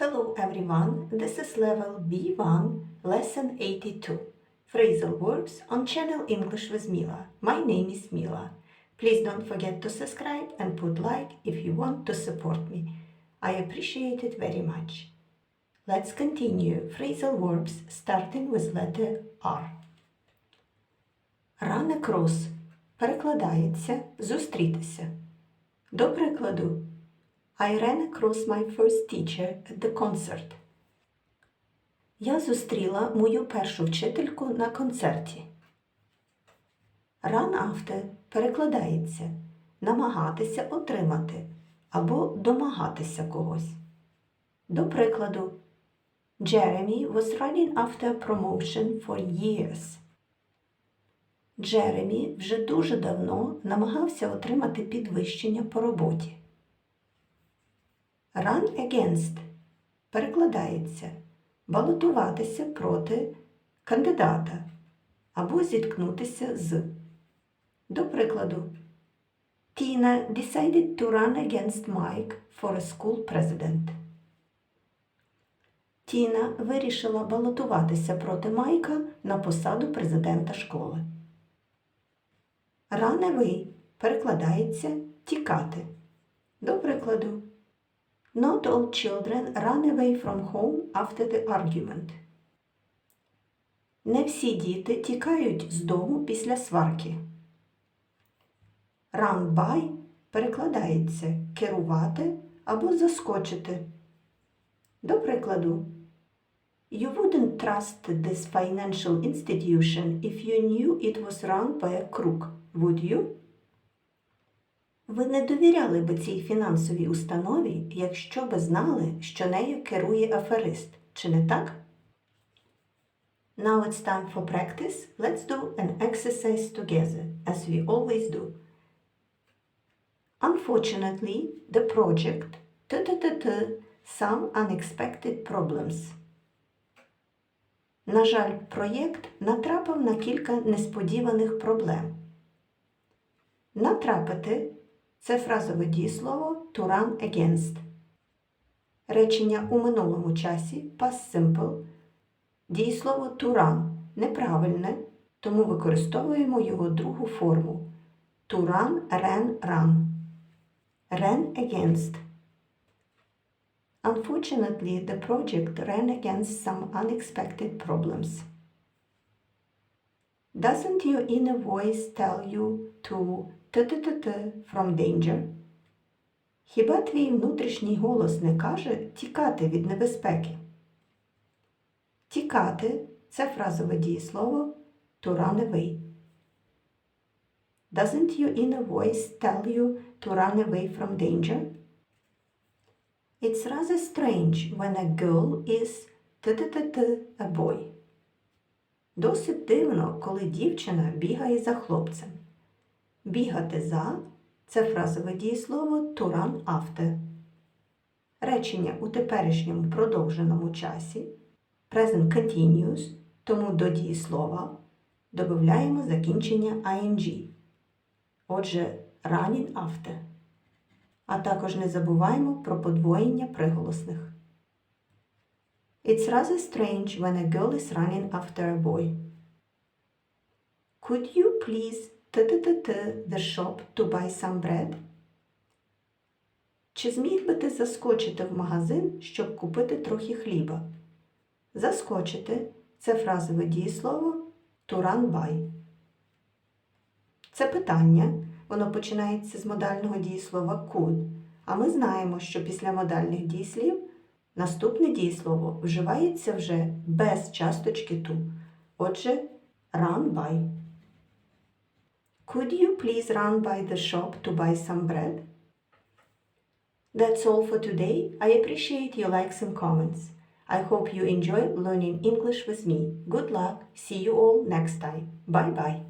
Hello everyone, this is level B1, lesson 82. Phrasal verbs on channel English with Mila. My name is Mila. Please don't forget to subscribe and put like if you want to support me. I appreciate it very much. Let's continue phrasal verbs starting with letter R. Run across перекладається зустрітися. До прикладу, I ran across my first teacher at the concert. Я зустріла мою першу вчительку на концерті. Run after перекладається намагатися отримати або домагатися когось. До прикладу, Jeremy was running after a promotion for years. Джеремі вже дуже давно намагався отримати підвищення по роботі. Run against перекладається балотуватися проти кандидата або зіткнутися з. До прикладу, Tina decided to run against Mike for a school president. Тіна вирішила балотуватися проти Майка на посаду президента школи. Away перекладається тікати. До прикладу, Not all children run away from home after the argument. Не всі діти тікають з дому після сварки. Run by перекладається керувати або заскочити. До прикладу, You wouldn't trust this financial institution if you knew it was run by a crook, would you? Ви не довіряли би цій фінансовій установі, якщо би знали, що нею керує аферист, чи не так? Now it's time for practice. Let's do an exercise together, as we always do. Unfortunately, the project t-t-t-t some unexpected problems. На жаль, проєкт натрапив на кілька несподіваних проблем. Натрапити це фразове дієслово to run against. Речення у минулому часі past simple. Дієслово to run неправильне, тому використовуємо його другу форму. To run, ran, run. Ran against. Unfortunately, the project ran against some unexpected problems. Doesn't your inner voice tell you to t-t-t-t from danger? Хіба твій внутрішній голос не каже тікати від небезпеки? Тікати це фразове дієслово to run away. Doesn't your inner voice tell you to run away from danger? It's rather strange when a girl is t-t-t-t a boy. Досить дивно, коли дівчина бігає за хлопцем. Бігати за це фразове дієслово to run after. Речення у теперішньому продовженому часі present continuous, тому до дієслова додаємо закінчення ing. Отже, running after. А також не забуваємо про подвоєння приголосних. It's rather strange when a girl is running after a boy. Could you please the shop to buy some bread? Чи зміг би ти заскочити в магазин, щоб купити трохи хліба? Заскочити це фразове дієслово to run by. Це питання, воно починається з модального дієслова could, а ми знаємо, що після модальних дієслів наступне дієслово вживається вже без часточки to. Отже, run by. Could you please run by the shop to buy some bread? That's all for today. I appreciate your likes and comments. I hope you enjoy learning English with me. Good luck. See you all next time. Bye bye.